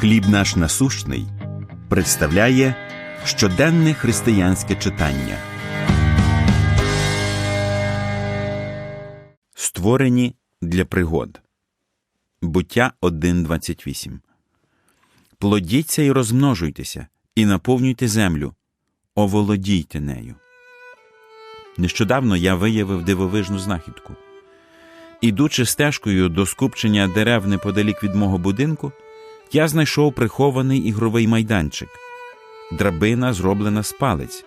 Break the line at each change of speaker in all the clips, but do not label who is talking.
Хліб наш насущний представляє щоденне християнське читання. Створені для пригод. Буття 1.28 Плодіться і розмножуйтеся, і наповнюйте землю, оволодійте нею. Нещодавно я виявив дивовижну знахідку. Ідучи стежкою до скупчення дерев неподалік від мого будинку, я знайшов прихований ігровий майданчик, драбина, зроблена з палець,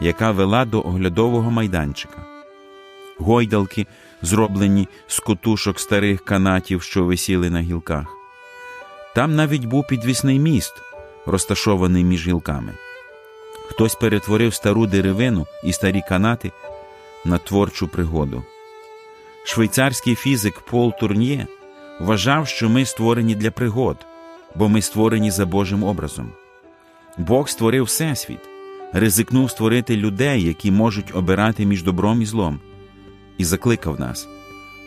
яка вела до оглядового майданчика, гойдалки, зроблені з котушок старих канатів, що висіли на гілках. Там навіть був підвісний міст, розташований між гілками. Хтось перетворив стару деревину і старі канати на творчу пригоду. Швейцарський фізик Пол Турньє вважав, що ми створені для пригод, бо ми створені за Божим образом. Бог створив Всесвіт, ризикнув створити людей, які можуть обирати між добром і злом, і закликав нас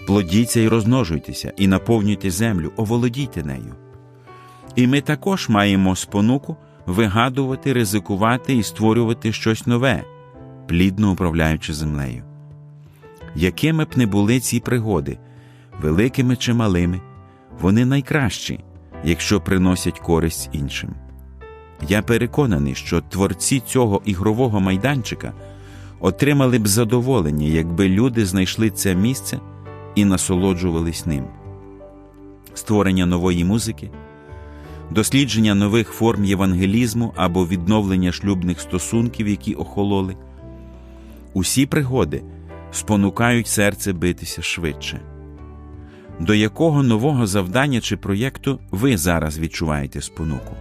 плодіться і розмножуйтеся, і наповнюйте землю, оволодійте нею. І ми також маємо спонуку вигадувати, ризикувати і створювати щось нове, плідно управляючи землею. Якими б не були ці пригоди, великими чи малими, вони найкращі, якщо приносять користь іншим. Я переконаний, що творці цього ігрового майданчика отримали б задоволення, якби люди знайшли це місце і насолоджувались ним. Створення нової музики, дослідження нових форм євангелізму або відновлення шлюбних стосунків, які охололи. Усі пригоди спонукають серце битися швидше. До якого нового завдання чи проєкту ви зараз відчуваєте спонуку?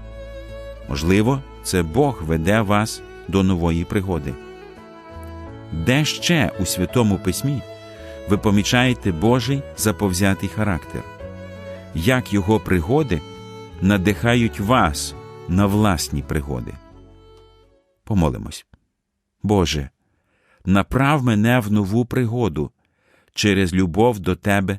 Можливо, це Бог веде вас до нової пригоди. Де ще у Святому Письмі ви помічаєте Божий заповзятий характер, як його пригоди надихають вас на власні пригоди? Помолимось. Боже, направ мене в нову пригоду через любов до Тебе